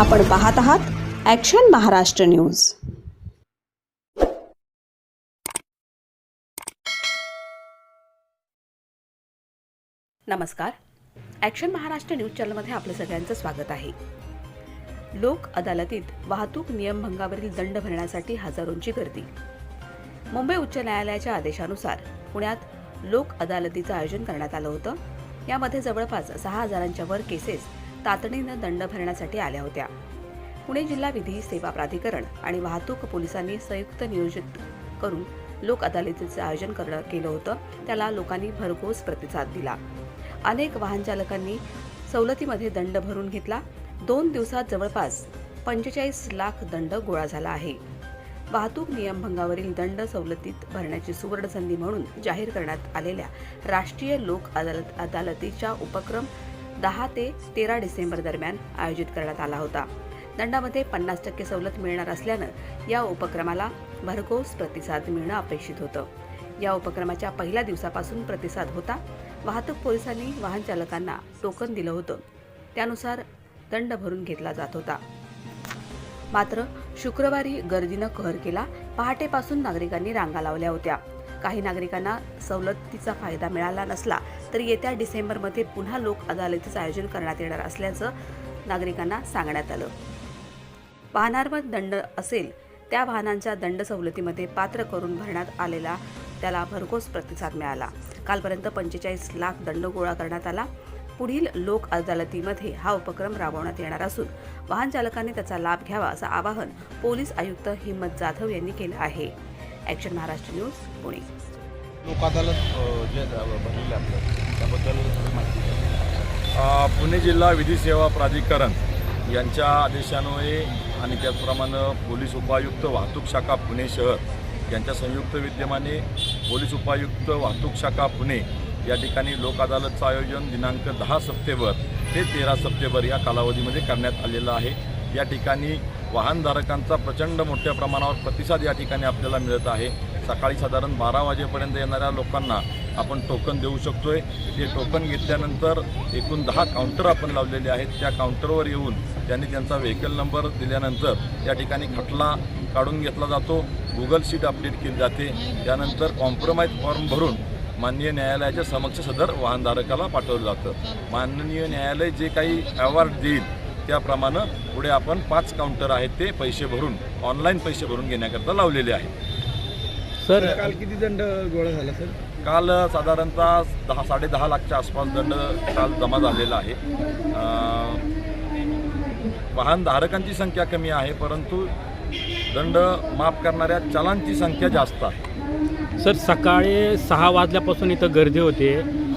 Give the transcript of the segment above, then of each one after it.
आपण पाहत आहात ॲक्शन महाराष्ट्र न्यूज नमस्कार. ॲक्शन महाराष्ट्र न्यूज चॅनलमध्ये आपलं सगळ्यांचं स्वागत आहे. लोक अदालतीत वाहतूक नियमभंगावरील दंड भरण्यासाठी हजारोंची गर्दी. मुंबई उच्च न्यायालयाच्या आदेशानुसार पुण्यात लोक अदालतीचं आयोजन करण्यात आलं होतं. यामध्ये जवळपास सहा हजारांच्या वर केसेस तातडीनं दंड भरण्यासाठी आल्या होत्या. पुणे जिल्हा विधी सेवा प्राधिकरण आणि वाहतूक पोलिसांनी संयुक्त नियोजित करून लोक अदालतीचं आयोजन करणं केलं होतं. त्याला लोकांनी भरघोस प्रतिसाद दिला. अनेक वाहनचालकांनी सवलतीमध्ये दंड भरून घेतला. दोन दिवसात जवळपास पंचेचाळीस लाख दंड गोळा झाला आहे. वाहतूक नियमभंगावरील दंड सवलतीत भरण्याची सुवर्ण संधी म्हणून जाहीर करण्यात आलेल्या राष्ट्रीय लोक अदालत अदालतीच्या उपक्रम दहा ते तेरा डिसेंबर दरम्यान आयोजित करण्यात आला होता. दंडामध्ये पन्नास टक्के सवलत मिळणार असल्यानं या उपक्रमाला भरघोस प्रतिसाद मिळणं अपेक्षित होतं. या उपक्रमाच्या पहिल्या दिवसापासून प्रतिसाद होता. वाहतूक पोलिसांनी वाहन चालकांना टोकन दिलं होतं. त्यानुसार दंड भरून घेतला जात होता. मात्र शुक्रवारी गर्दीनं कहर केला. पहाटेपासून नागरिकांनी रांगा लावल्या होत्या. काही नागरिकांना सवलतीचा फायदा मिळाला नसला तरी येत्या डिसेंबरमध्ये पुन्हा लोक अदालतीचं आयोजन करण्यात येणार असल्याचं नागरिकांना सांगण्यात आलं. वाहनांवर दंड असेल त्या वाहनांच्या दंड सवलतीमध्ये पात्र करून भरण्यात आलेला त्याला भरघोस प्रतिसाद मिळाला. कालपर्यंत पंचेचाळीस लाख दंड गोळा करण्यात आला. पुढील लोक अदालतीमध्ये हा उपक्रम राबवण्यात येणार असून वाहन चालकांनी त्याचा लाभ घ्यावा असं आवाहन पोलीस आयुक्त हिम्मत जाधव यांनी केलं आहे. Action Maharashtra news Pune. लोक अदालत जे भरलेलं आहे आपलं त्याबद्दल माहिती पुणे जिल्हा विधी सेवा प्राधिकरण यांच्या आदेशान्वये आणि त्याचप्रमाणे पोलीस उपायुक्त वाहतूक शाखा पुणे शहर यांच्या संयुक्त विद्यमाने पोलीस उपायुक्त वाहतूक शाखा पुणे या ठिकाणी लोक अदालतचं आयोजन दिनांक दहा सप्टेंबर ते तेरा सप्टेंबर या कालावधीमध्ये करण्यात आलेलं आहे. या ठिकाणी वाहनधारकांचा प्रचंड मोठ्या प्रमाणावर प्रतिसाद या ठिकाणी आपल्याला मिळत आहे. सकाळी साधारण बारा वाजेपर्यंत येणाऱ्या लोकांना आपण टोकन देऊ शकतोय. ते टोकन घेतल्यानंतर एकूण दहा काउंटर आपण लावलेले आहेत. त्या काउंटरवर येऊन त्यांनी त्यांचा व्हेकल नंबर दिल्यानंतर या ठिकाणी खटला काढून घेतला जातो. गुगल शीट अपडेट केली जाते. त्यानंतर कॉम्प्रोमाइज फॉर्म भरून माननीय न्यायालयाच्या समक्ष सदर वाहनधारकाला पाठवलं जातं. माननीय न्यायालय जे काही अवॉर्ड देईल त्याप्रमाणे पुढे आपण पाच काउंटर आहेत ते पैसे भरून ऑनलाईन पैसे भरून घेण्याकरता लावलेले आहेत. सर काल किती दंड गोळा झाला सर? काल साधारणतः दहा साडेदहा लाखच्या आसपास दंड काल जमा झालेला आहे. वाहनधारकांची संख्या कमी आहे परंतु दंड माफ करणाऱ्या चलांची संख्या जास्त आहे. सर सकाळी सहा वाजल्यापासून इथं गर्दी होते.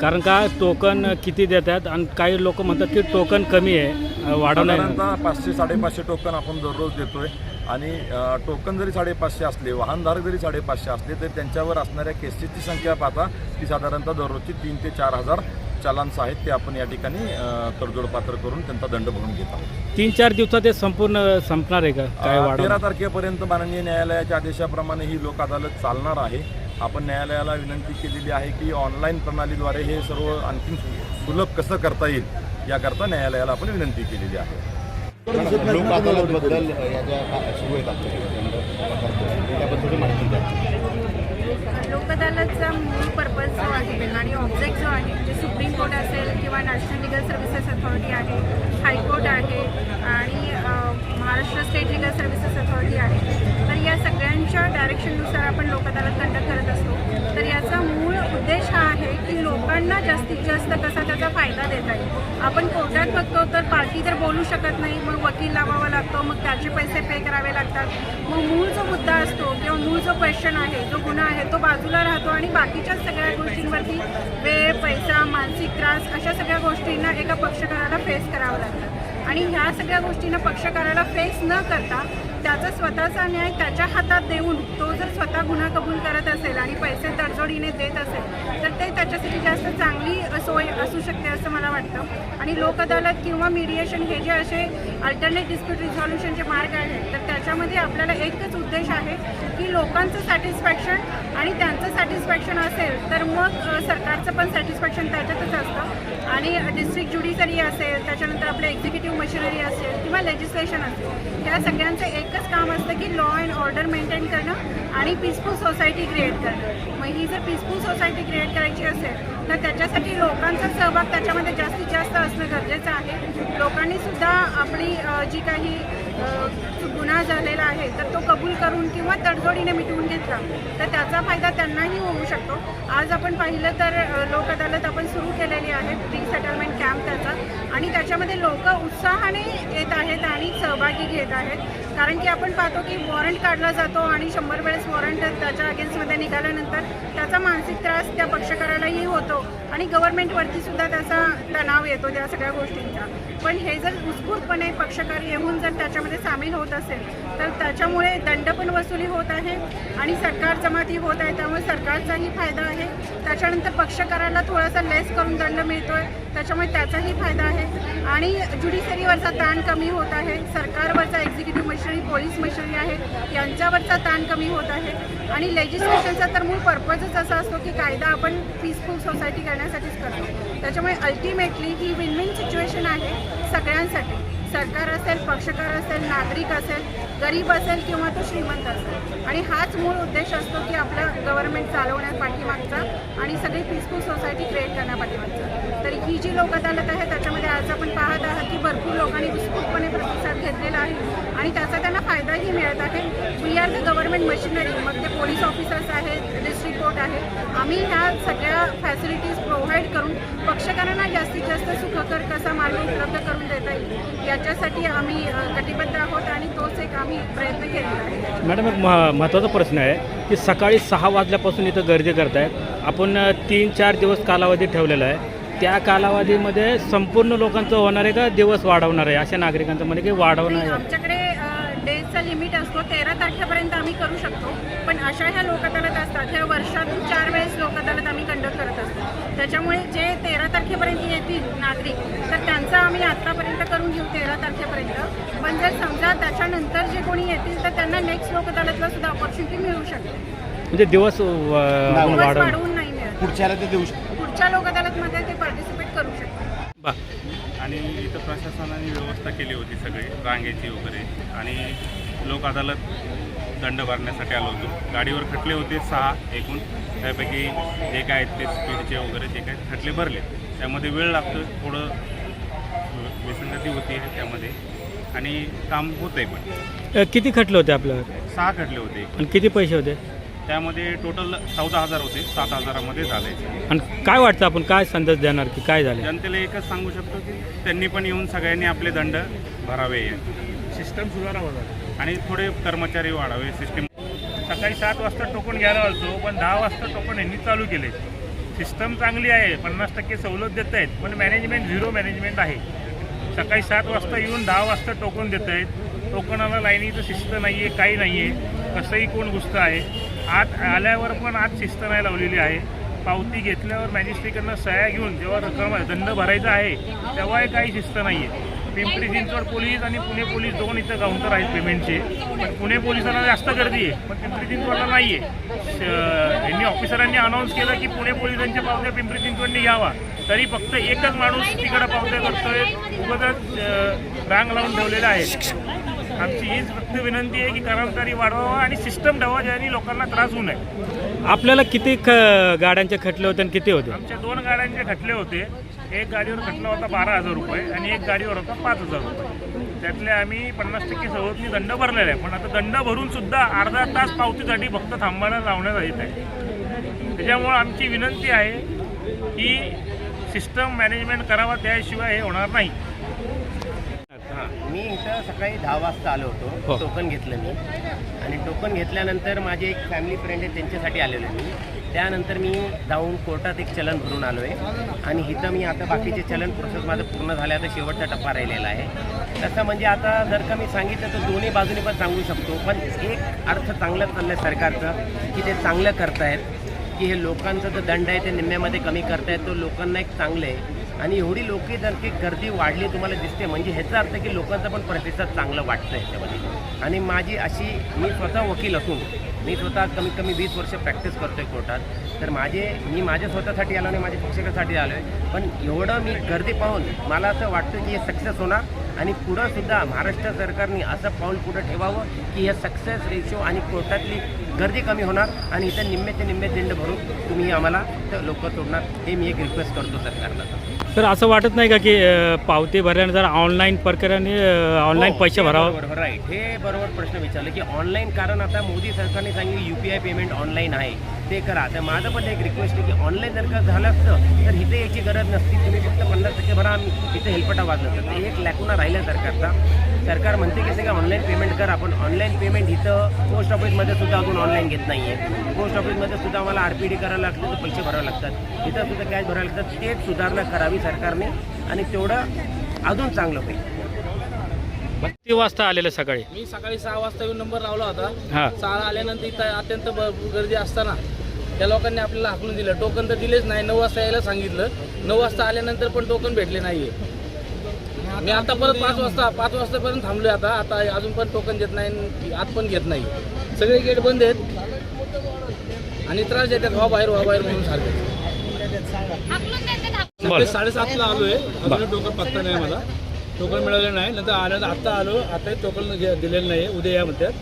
कारण का टोकन किती देतात आणि काही लोक म्हणतात की टोकन कमी आहे. साधारणतः पाचशे साडेपाचशे टोकन आपण दररोज देतोय. आणि अ, टोकन जरी साडेपाचशे असले वाहनधारक जरी साडेपाचशे असले तरी त्यांच्यावर असणाऱ्या केसेसची संख्या पाहता ती साधारणतः दररोजची तीन ते चार हजार चलान्स आहेत. ते आपण या ठिकाणी अ, तडजोड पात्र करून त्यांचा दंड भरून घेत आहोत. तीन चार दिवसात ते संपूर्ण संपणार आहे का? काय अ, तेरा तारखेपर्यंत माननीय न्यायालयाच्या आदेशाप्रमाणे ही लोक अदालत चालणार आहे. आपण न्यायालयाला विनंती केलेली आहे की ऑनलाईन प्रणालीद्वारे हे सर्व आणखी सुलभ कसं करता येईल? याकरता न्यायालयाला आपण विनंती केलेली आहे. लोक अदालतबद्दल अ, या ज्या का- सुरू आहेत आपल्याकडे दंड करतो त्याबद्दल माहिती द्या. लोक अदालतचा मूळ पर्पज जो आहे आणि ऑब्जेक्ट जो आहे म्हणजे सुप्रीम कोर्ट असेल किंवा नॅशनल लिगल सर्व्हिसेस अथॉरिटी आहे हायकोर्ट आहे आणि Maharashtra state legal services authority आहे तर या सगळ्यांच्या डायरेक्शननुसार आपण लोक अदालत कंडक्ट करत असतो. तर याचा मूळ उद्देश हा आहे की लोकांना जास्तीत जास्त कसा त्याचा फायदा देता येईल? आपण कोर्टात बघतो तर पार्टी तर बोलू शकत नाही. मग वकील लावावा लागतो मग त्याचे पैसे पे करावे लागतात. मग मूळ जो मुद्दा असतो किंवा मूळ जो क्वेश्चन आहे जो गुन्हा आहे तो बाजूला राहतो आणि बाकीच्या सगळ्या गोष्टींवरती वेळ पैसा मानसिक त्रास अशा सगळ्या गोष्टींना एका पक्षकाराला फेस करावं लागतं. आणि ह्या सगळ्या गोष्टींना पक्षकाराला फेस न करता त्याचा स्वतःचा न्याय त्याच्या हातात देऊन तो जर स्वतः गुन्हा कबूल करत असेल आणि पैसे तडजोडीने देत असेल तर ते त्याच्यासाठी जास्त चांगली सोय असू शकते असं मला वाटतं. आणि लोक अदालत किंवा मीडिएशन हे जे असे अल्टरनेट डिस्प्यूट रिझॉल्युशनचे मार्ग आहेत तर त्याच्यामध्ये आपल्याला एकच उद्देश आहे की लोकांचं सॅटिस्फॅक्शन आणि त्यांचं सॅटिस्फॅक्शन असेल तर मग सरकारचं पण सॅटिस्फॅक्शन त्याच्यातच असतं. आणि डिस्ट्रिक्ट ज्युडिशरी असेल त्याच्यानंतर आपलं एक्झिक्युटिव्ह मशिनरी असेल किंवा लेजिस्लेशन असेल या सगळ्यांचं एक एकच काम असतं की लॉ अँड ऑर्डर मेंटेन करणं आणि पीसफुल सोसायटी क्रिएट करणं. मग ही जर पीसफुल सोसायटी क्रिएट करायची असेल तर त्याच्यासाठी लोकांचा सहभाग त्याच्यामध्ये जास्तीत जास्त असणं गरजेचं आहे. लोकांनी सुद्धा आपली जी काही गुन्हा झालेला आहे तर तो कबूल करून किंवा तडजोडीने मिटवून घेतला तर त्याचा फायदा त्यांनाही होऊ शकतो. आज आपण पाहिलं तर लोक अदालत आपण सुरू केलेली आहे. त्याच्यामध्ये लोक उत्साहाने येत आहेत आणि सहभागी घेत आहेत. कारण की आपण पाहतो की वॉरंट काढला जातो आणि शंभर वेळेस वॉरंट त्याच्या अगेन्स्टमध्ये निघाल्यानंतर त्याचा मानसिक त्रास त्या पक्षकारालाही होतो आणि गव्हर्नमेंटवरती सुद्धा त्याचा तणाव येतो त्या सगळ्या गोष्टींचा. पण हे जर उत्स्फूर्तपणे पक्षकार येऊन जर त्याच्यामध्ये सामील होत असेल तर त्याच्यामुळे दंड पण वसुली होत आहे आणि सरकार जमाती होत आहे. त्यामुळे सरकारचाही फायदा आहे. त्याच्यानंतर पक्षकाराला थोडासा लेस करून दंड मिळतोय. त्याच्यामुळे त्याचाही फायदा आहे. आणि ज्युडिशरीवरचा ताण कमी होत आहे. सरकारवरचा एक्झिक्युटिव्ह मशिनरी पोलीस मशिनरी आहे यांच्यावरचा ताण कमी होत आहे. आणि लेजिस्लेशनचा तर मूळ पर्पजच असा असतो की कायदा आपण पीसफुल सोसायटी करण्यासाठीच करतो. त्याच्यामुळे अल्टिमेटली ही विन विन सिच्युएशन आहे. सगळ्यांसाठी. सरकार असेल पक्षकार असेल नागरिक असेल गरीब असेल किंवा तो श्रीमंत असेल. आणि हाच मूळ उद्देश असतो की आपलं गव्हर्नमेंट चालवण्यात पाठीमागचा आणि सगळी पीसफुल सोसायटी क्रिएट करण्या पाठीमागचा. ही जी लोक अदालत आहे त्याच्यामध्ये आज आपण पाहत आहात की भरपूर लोकांनी उत्स्फूर्तपणे प्रतिसाद घेतलेला आहे आणि त्याचा त्यांना फायदाही मिळत आहे. We are the government machinery मग ते पोलीस ऑफिसर्स आहेत डिस्ट्रिक्ट कोर्ट आहे. आम्ही ह्या सगळ्या फॅसिलिटीज प्रोव्हाइड करून पक्षकारांना जास्तीत जास्त सुखकर कसा मार्ग उपलब्ध करून देता येईल याच्यासाठी आम्ही कटिबद्ध आहोत आणि तोच एक आम्ही प्रयत्न केलेला आहे. मॅडम एक महत्त्वाचा प्रश्न आहे की सकाळी सहा वाजल्यापासून इथं गर्दी करतायत. आपण तीन चार दिवस कालावधी ठेवलेला आहे. त्या कालावधीमध्ये संपूर्ण लोकांचं होणार आहे का? दिवस वाढवणार आहे अशा नागरिकांचं म्हणजे की वाढवणार नाही, आहे. आमच्याकडे डेजचा लिमिट असतो. तेरा तारखेपर्यंत आम्ही करू शकतो. पण अशा ह्या लोक अदालत असतात. ह्या वर्षातून चार वेळेस लोक अदालत आम्ही कंडक्ट करत असतो. त्याच्यामुळे जे तेरा तारखेपर्यंत येतील नागरिक तर त्यांचं आम्ही आत्तापर्यंत करून घेऊ तेरा तारखेपर्यंत. पण जर समजा त्याच्यानंतर जे कोणी येतील तर त्यांना नेक्स्ट लोक अदालतला सुद्धा ऑपॉर्च्युनिटी मिळू शकते. म्हणजे दिवस अ, वाढवून. नाही मिळत. पुढच्याला ते देऊ शकतो. पुढच्या लोक अदालतमध्ये ते पार्टिसिपेट करू शकतात बा आणि इथं प्रशासनाने व्यवस्था केली होती सगळी रांगेची वगैरे. आणि लोक अदालत दंड भरण्यासाठी आलो होतो. गाडीवर खटले होते सहा एकूण. त्यापैकी जे काय आहेत ते स्पीडचे वगैरे जे काय खटले भरले. त्यामध्ये वेळ लागतो थोडं विसंगती होती त्यामध्ये. आणि काम होतं आहे पण किती खटले होते आपल्यावर? सहा खटले होते. आणि किती पैसे होते? त्यामध्ये टोटल चौदा हजार होते सात हजारामध्ये झाले. आणि काय वाटतं आपण काय संदेश देणार की काय झाले? जनतेला एकच सांगू शकतो की त्यांनी पण येऊन सगळ्यांनी आपले दंड भरावे. सिस्टम सुधारावं आणि थोडे कर्मचारी वाढावे सिस्टम सकाळी सात वाजता टोकन घ्यायला आलतो पण दहा वाजता टोकन यांनी चालू केले. सिस्टम चांगली आहे पन्नास टक्के सवलत देत आहेत पण मॅनेजमेंट झिरो मॅनेजमेंट आहे. सकाळी सात वाजता येऊन दहा वाजता टोकन देत आहेत. टोकनाला लाईनीचं शिस्त नाही आहे काही नाही आहे कसंही कोण घुसतं आहे. आत आल्यावर पण आत शिस्त नाही लावलेली आहे. पावती घेतल्यावर मॅजिस्ट्रेटकडनं सह्या घेऊन जेव्हा रक्कम दंड भरायचा आहे तेव्हाही काही शिस्त नाही आहे पिंपरी चिंचवड पोलीस आणि पुणे पोलीस दोन इथं काउंटर आहेत पेमेंटचे. पण पुणे पोलिसांना जास्त गर्दी आहे पण पिंपरी चिंचवडला नाही आहे यांनी ऑफिसरांनी अनाऊन्स केलं की पुणे पोलिसांच्या पावत्या पिंपरी चिंचवडने घ्यावा. तरी फक्त एकच माणूस तिकडं पावत्या करतोय उगतच रांग लावून ठेवलेला आहे. आमची हीच फक्त विनंती आहे की कर्मचारी वाढवावा आणि सिस्टम ठेवा ज्याने लोकांना त्रास होऊ नये. आपल्याला किती ख गाड्यांचे खटले होते आणि किती होते? आमच्या दोन गाड्यांचे खटले होते. एक गाडीवर खटला होता बारा हजार रुपये आणि एक गाडीवर होता पाच हजार रुपये. त्यातले आम्ही पन्नास टक्के सवलतनी दंड भरलेला आहे. पण आता दंड भरून सुद्धा अर्धा तास पावतीसाठी फक्त थांबायला लावण्यात येत आहे. त्याच्यामुळं आमची विनंती आहे की सिस्टम मॅनेजमेंट करावा. त्याशिवाय हे होणार नाही. मी इथं सकाळी दहा वाजता आलो हो. होतो टोकन घेतलं मी. आणि टोकन घेतल्यानंतर माझे एक फॅमिली फ्रेंड आहे त्यांच्यासाठी आलेलो मी. त्यानंतर मी जाऊन कोर्टात एक चलन भरून आलो आहे आणि इथं मी आता बाकीचे चलन प्रोसेस माझं पूर्ण झालं आता शेवटचा टप्पा राहिलेला आहे. तसं म्हणजे आता जर का मी सांगितलं तर दोन्ही बाजूने पण सांगू शकतो. पण एक अर्थ चांगलं चाललं आहे सरकारचं की ते चांगलं करतायत. की हे लोकांचा जो दंड आहे ते निम्म्यामध्ये कमी करतायत तो लोकांना एक चांगलं आहे. आणि एवढी लोक जर की गर्दी वाढली तुम्हाला दिसते म्हणजे ह्याचा अर्थ की लोकांचा पण प्रतिसाद चांगला वाटतं ह्याच्यामध्ये आणि माझी अशी मी स्वतः वकील असून मी स्वतः कमीत कमी वीस वर्ष प्रॅक्टिस करतो आहे कोर्टात. तर माझे मी माझ्या स्वतःसाठी आलो आणि माझ्या शिक्षकासाठी आलो आहे पण एवढं मी गर्दी पाहून मला असं वाटतं की हे सक्सेस होणार. आणि पुढं सुद्धा महाराष्ट्र सरकारने असं पाऊल पुढं ठेवावं की हे सक्सेस रेशो आणि कोर्टातली गर्दी कमी होणार आणि इथं निम्मे ते निम्मे दंड भरून तुम्ही आम्हाला लोक सोडणार हे मी एक रिक्वेस्ट करतो सरकारला. तर असं वाटत नाही का की पावती भरल्यानंतर ऑनलाईन प्रकाराने ऑनलाईन हो, पैसे भरावं? बरोबर राईट हे बरोबर प्रश्न विचारले की ऑनलाईन कारण आता मोदी सरकारने सांगितलं U P I payment online आहे. ते करा. तर माझं पण एक रिक्वेस्ट आहे की ऑनलाईन जर का झालं असतं तर इथे याची गरज नसती. तुम्ही फक्त पन्नास टक्के भरा. आम्ही इथे हेल्पटा वाजलं तर ते एक लॅकुना राहिलं सरकारचा. सरकार म्हणते की सगळं ऑनलाईन पेमेंट कर आपण ऑनलाईन पेमेंट इथं पोस्ट ऑफिसमध्ये सुद्धा अजून ऑनलाईन घेत नाही आहे पोस्ट ऑफिसमध्ये सुद्धा आम्हाला आर पी डी करायला लागतं तर पैसे भरावे लागतात. इथं सुद्धा कॅश भरावे लागतात तेच सुधारणा करावी सरकारने. आणि तेवढं अजून चांगलं होईल. किती वाजता आलेलं सकाळी? मी सकाळी सहा वाजता येऊन नंबर लावला होता. सहा आल्यानंतर इथं अत्यंत ब- गर्दी असताना त्या लोकांनी आपल्याला हाकलून दिलं. टोकन तर दिलेच नाही. नऊ वाजता यायला सांगितलं. नऊ वाजता आल्यानंतर पण टोकन भेटले नाहीये. मी आता परत पाच वाजता पाच वाजतापर्यंत थांबलोय आता. आता अजून पण टोकन देत नाही आत पण घेत नाही. सगळे गेट बंद आहेत. आणि त्रास देतात. व्हा बाहेर व्हा बाहेर म्हणून सारखे. बोल साडेसातला आलोय. अजून टोकन पत्ता नाही मला टोकन मिळालं नाही नंतर आल्यानंतर आत्ता आलो आता टोकन दिलेलं नाही उद्या या म्हणतात.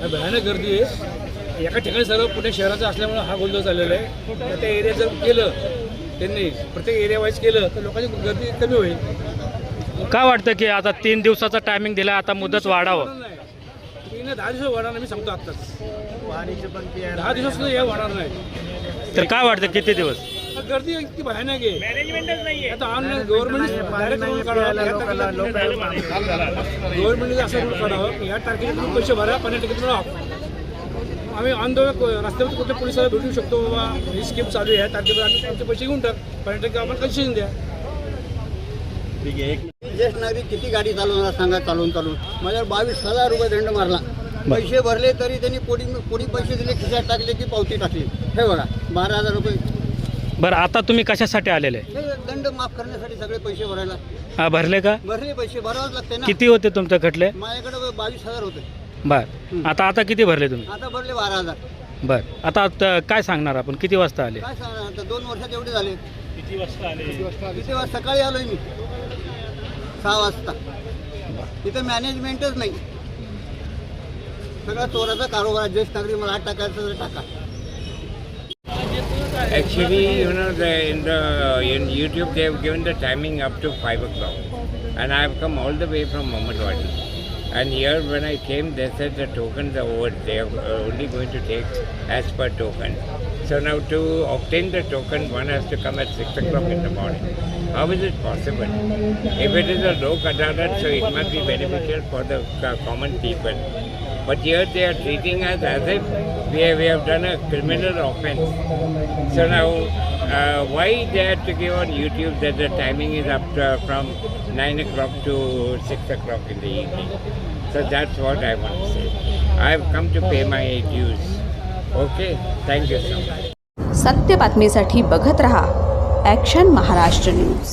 आणि भयानक गर्दी आहे. एका ठिकाणी सर्व पुणे शहराचं असल्यामुळे हा गोंधळ झालेला आहे. तर त्या एरिया जर केलं त्यांनी प्रत्येक एरिया वाईज केलं तर लोकांची गर्दी कमी होईल. काय वाटतं की आता तीन दिवसाचा टायमिंग दिला आता मुदत वाढावं? नाही. तीन दहा दिवस नाही मी सांगतो आत्ताच. दहा दिवस हे होणार नाही. तर काय वाटतं किती दिवस? गर्दी इतकी भयानक आहे. मॅनेजमेंटच नाही आता ऑनलाईन गव्हर्नमेंट डायरेक्ट रूल काढावा गव्हर्नमेंटने असं रूल काढावं की या तारखेला तुम्ही पैसे भरा पन्नास टक्के तुम्हाला. आम्ही ऑन द रस्त्यावर कुठल्या पोलिसाला भेटू शकतो बाबा. ही स्कीम चालू आहे तारखेला आम्ही आमचे पैसे घेऊन टाक. पन्नास टक्के आपण कन्सेशन द्या. ज्येष्ठ नागरिक किती गाडी चालवणार सांगा चालवून चालवून माझ्यावर बावीस हजार रुपये दंड मारला. पैसे भरले तरी त्यांनी पोडी पोडी पैसे दिले खिशात टाकले की पावती टाकली. हे बघा बारा हजार रुपये. बरं आता तुम्ही कशासाठी आलेले? दंड माफ करण्यासाठी सगळे पैसे भरायला. हा भरले का? भरले पैसे भरावंच लागते ना. किती होते तुमचे खटले? माझ्याकडे बावीस हजार होते. बर आता आता किती भरले तुम्ही? आता भरले बारा हजार. बर आता आता काय सांगणार आपण? किती वाजता आले? काय सांगणार? आता दोन वर्षात एवढे झाले. किती वाजता आले? किती वाजता सकाळी आलोय मी. सहा वाजता. तिथं मॅनेजमेंटच नाही. सगळा चोराचा कारोबार आहे. ज्येष्ठ नागरिक मला आठ टाकायचं तर टाका. Actually, you know, the, in the in YouTube they have given the timing up to five o'clock, and I have come all the way from Mohammadwadi. And here, when I came, they said the tokens are over. They are uh, only going to take as per token. So now, to obtain the token, one has to come at six o'clock in the morning. How is it possible? If it is a lok adalat, so it must be beneficial for the uh, common people. But here they are treating us as if we have, we have done a criminal offense. So now, uh, why they have to give on YouTube that the timing is up to, from 9 o'clock to 6 o'clock in the evening? So that's what I want to say. I have come to pay my dues. Okay, thank you so much. सत्य बातमीसाठी बघत रहा action Maharashtra news